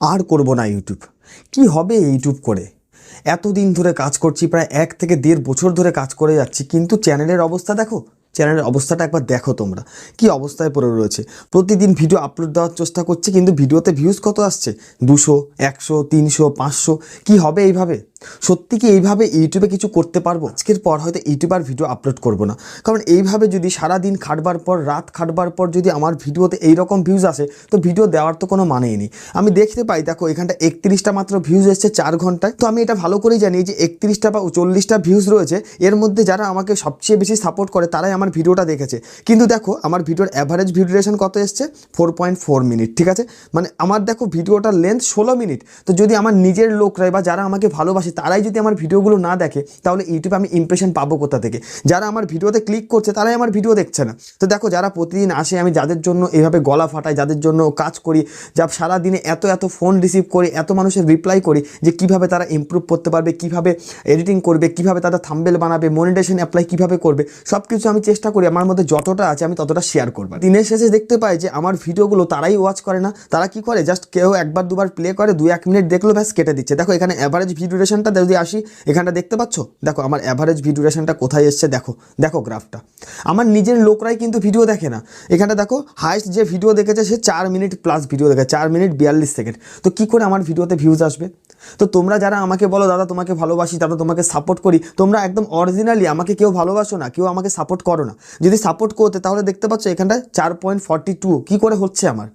আর করব না ইউটিউব কি হবে ইউটিউব করে? এতদিন ধরে কাজ করছি, প্রায় এক থেকে দেড় বছর ধরে কাজ করে যাচ্ছি, কিন্তু চ্যানেলের অবস্থা দেখো, চ্যানেলের অবস্থাটা একবার দেখো তোমরা, কি অবস্থায় পড়ে রয়েছে। প্রতিদিন ভিডিও আপলোড দেওয়ার চেষ্টা করছি, কিন্তু ভিডিওতে ভিউজ কত আসছে? দুশো, একশো, তিনশো, পাঁচশো, কী হবে এইভাবে? সত্যি কি এইভাবে ইউটিউবে কিছু করতে পারব? আজকের পর হয়তো ইউটিউব আর ভিডিও আপলোড করব না। কারণ এইভাবে যদি সারা দিন খাটবার পর, রাত খাটবার পর যদি আমার ভিডিওতে এই রকম ভিউজ আসে, তো ভিডিও দেওয়ার তো কোনো মানেই নেই। আমি দেখতে পাই, দেখো, এখানটা একত্রিশটা মাত্র ভিউজ এসছে চার ঘন্টায়। তো আমি এটা ভালো করেই জানি যে একত্রিশটা বা চল্লিশটা ভিউজ রয়েছে, এর মধ্যে যারা আমাকে সবচেয়ে বেশি সাপোর্ট করে, তারাই আমার ভিডিওটা দেখেছে। কিন্তু দেখো, আমার ভিডিওর অ্যাভারেজ ভিউ কত এসছে? ফোর পয়েন্ট ফোর মিনিট ঠিক আছে? মানে আমার দেখো, ভিডিওটার লেন্থ ষোলো মিনিট তো যদি আমার নিজের লোকরাই বা যারা আমাকে ভালোবাসে তারাই যদি আমার ভিডিওগুলো না দেখে, তাহলে ইউটিউবে আমি ইমপ্রেশন পাবো কোথা থেকে? যারা আমার ভিডিওতে ক্লিক করছে, তারাই আমার ভিডিও দেখছে না। তো দেখো, যারা প্রতিদিন আসে, আমি যাদের জন্য এভাবে গলা ফাটাই, যাদের জন্য কাজ করি, যা সারা দিনে এত এত ফোন রিসিভ করি, এত মানুষের রিপ্লাই করি, যে কীভাবে তারা ইমপ্রুভ করতে পারবে, কীভাবে এডিটিং করবে, কীভাবে তারা থাম্বেল বানাবে মনিটেশন অ্যাপ্লাই কীভাবে করবে সব কিছু আমি চেষ্টা করি, আমার মধ্যে যতটা আছে, আমি ততটা শেয়ার করব দিনের শেষে দেখতে পাই যে, আমার ভিডিওগুলো তারাই ওয়াচ করে না, তারা কি করে? জাস্ট কেউ একবার দুবার প্লে করে দু এক মিনিট দেখল, ব্যাস, কেটে দিচ্ছে। দেখো, এখানে অ্যাভারেজ ভিডিও ডিউরেশনটা যদি আসি, এখানটা দেখতে পাচ্ছ? দেখো, আমার অ্যাভারেজ ভিডিও ডিউরেশনটা কোথায় এসছে? দেখো দেখো গ্রাফটা আমার নিজের লোকরাই কিন্তু ভিডিও দেখে না। এখানটা দেখো হাইস্ট যে ভিডিও দেখেছে, সে চার মিনিট প্লাস ভিডিও দেখে, চার মিনিট বিয়াল্লিশ সেকেন্ড তো কী করে আমার ভিডিওতে ভিউজ আসবে? তো তোমরা যারা আমাকে বলো, দাদা, তোমাকে ভালোবাসি, দাদা, তোমাকে সাপোর্ট করি, তোমরা একদম অরিজিনালি আমাকে কেউ ভালোবাসো না, কেউ আমাকে সাপোর্ট করো না। যদি সাপোর্ট করতে, তাহলে দেখতে পাচ্ছ এখানটা চার পয়েন্ট ফর্টি টু কী করে হচ্ছে আমার?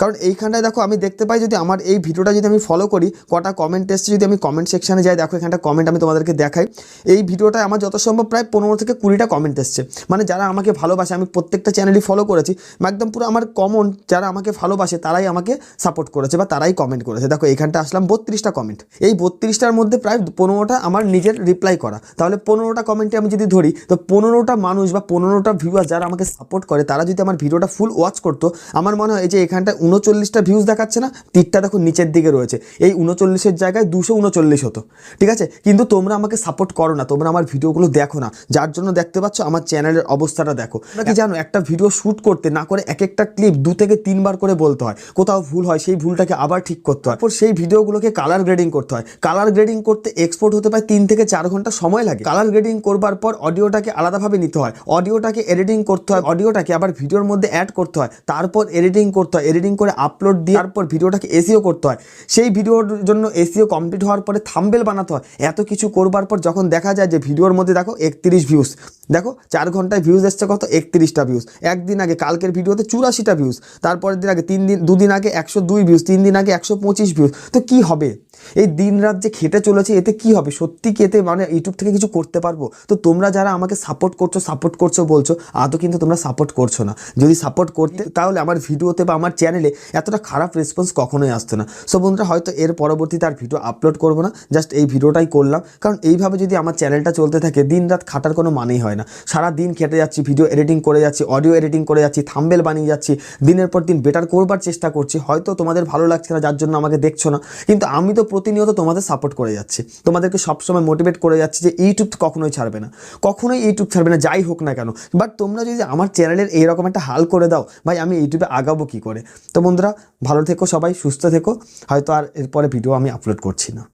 কারণ এইখানটায় দেখো আমি দেখতে পাই যদি আমার এই ভিডিওটা যদি আমি ফলো করি, কটা কমেন্ট এসছে যদি আমি কমেন্ট সেকশানে যাই, দেখো এখানটা কমেন্ট আমি তোমাদেরকে দেখাই। এই ভিডিওটায় আমার যত সম্ভব প্রায় পনেরো থেকে কুড়িটা কমেন্ট এসছে। মানে যারা আমাকে ভালোবাসে, আমি প্রত্যেকটা চ্যানেলই ফলো করেছি। একদম পুরো আমার কমন যারা আমাকে ভালোবাসে, তারাই আমাকে সাপোর্ট করেছে বা তারাই কমেন্ট করেছে। দেখো এইখানটা আসলাম বত্রিশটা কমেন্ট এই বত্রিশটার মধ্যে প্রায় পনেরোটা আমার নিজের রিপ্লাই করা। তাহলে পনেরোটা কমেন্টে আমি যদি ধরি, তো পনেরোটা মানুষ বা পনেরোটা ভিউয়ার যারা আমাকে সাপোর্ট করে, তারা যদি আমার ভিডিওটা ফুল ওয়াচ করতো, আমার মনে হয় যে এখানটা উনচল্লিশটা ভিউজ দেখাচ্ছে না তীরটা দেখো নিচের দিকে রয়েছে। এই উনচল্লিশের জায়গায় দুশো উনচল্লিশ হতো। ঠিক আছে? কিন্তু তোমরা আমাকে সাপোর্ট করো না তোমরা আমার ভিডিওগুলো দেখো না। যার জন্য দেখতে পাচ্ছ আমার চ্যানেলের অবস্থাটা দেখো। কি জানো একটা ভিডিও শ্যুট করতে না করে এক একটা ক্লিপ দু থেকে তিনবার করে বলতে হয়। কোথাও ভুল হয় সেই ভুলটাকে আবার ঠিক করতে হয়। সেই ভিডিওগুলোকে কালার গ্রেডিং করতে হয়। কালার গ্রেডিং করতে এক্সপোর্ট হতে পারে তিন থেকে চার ঘণ্টা সময় লাগে। কালার গ্রেডিং করবার পর অডিওটাকে আলাদাভাবে নিতে হয়। অডিওটাকে এডিটিং করতে হয়। অডিওটাকে আবার ভিডিওর মধ্যে অ্যাড করতে হয়। তারপর এডিটিং করতে হয় এডিটিং করে আপলোড দিয়ে তারপর ভিডিওটাকে এসিও করতে হয়। সেই ভিডিওর জন্য এসিও কমপ্লিট হওয়ার পরে থাম্বেল বানাতে হয়। এত কিছু করবার পর যখন দেখা যায় যে ভিডিওর মধ্যে দেখো একত্রিশ ভিউস দেখো চার ঘন্টায় ভিউজ এসছে কত? একত্রিশটা ভিউজ একদিন আগে, কালকের ভিডিওতে চুরাশিটা ভিউজ তারপরের দিন আগে তিন দিন, দুদিন আগে একশো দুই ভিউজ তিন দিন আগে একশো পঁচিশ ভিউজ তো কি হবে? এই দিন রাত যে খেটে চলেছে, এতে কি হবে? সত্যি কি এতে মানে ইউটিউব থেকে কিছু করতে পারব? তো তোমরা যারা আমাকে সাপোর্ট করছ সাপোর্ট করছ বলছো, আদৌ কিন্তু তোমরা সাপোর্ট করছ না। যদি সাপোর্ট করতে, তাহলে আমার ভিডিওতে বা আমার চ্যানেলে এতটা খারাপ রেসপন্স কখনোই আসতো না। সো বন্ধুরা, হয়তো এর পরবর্তীতে আর ভিডিও আপলোড করব না জাস্ট এই ভিডিওটাই করলাম। কারণ এইভাবে যদি আমার চ্যানেলটা চলতে থাকে, দিন রাত খাটার কোনো মানেই হয় না। সারা দিন খেটে যাচ্ছি ভিডিও এডিটিং করে যাচ্ছি অডিও এডিটিং করে যাচ্ছি থাম্বেল বানিয়ে যাচ্ছি। দিনের পর দিন বেটার করবার চেষ্টা করছি। হয়তো তোমাদের ভালো লাগছে না, যার জন্য আমাকে দেখছ না। কিন্তু আমি তো প্রতিনিয়ত তোমাদের সাপোর্ট করে যাচ্ছে। তোমাদেরকে সবসময় মোটিভেট করে যাচ্ছে যে ইউটিউব কখনোই ছাড়বে না। কখনোই ইউটিউব ছাড়বে না, যাই হোক না কেন। বাট তোমরা যদি আমার চ্যানেলের এইরকম একটা হাল করে দাও, ভাই আমি ইউটিউবে আগাবো কী করে? তো বন্ধুরা, ভালো থেকো সবাই, সুস্থ থেকো। হয়তো আর এরপরে ভিডিও আমি আপলোড করছি না।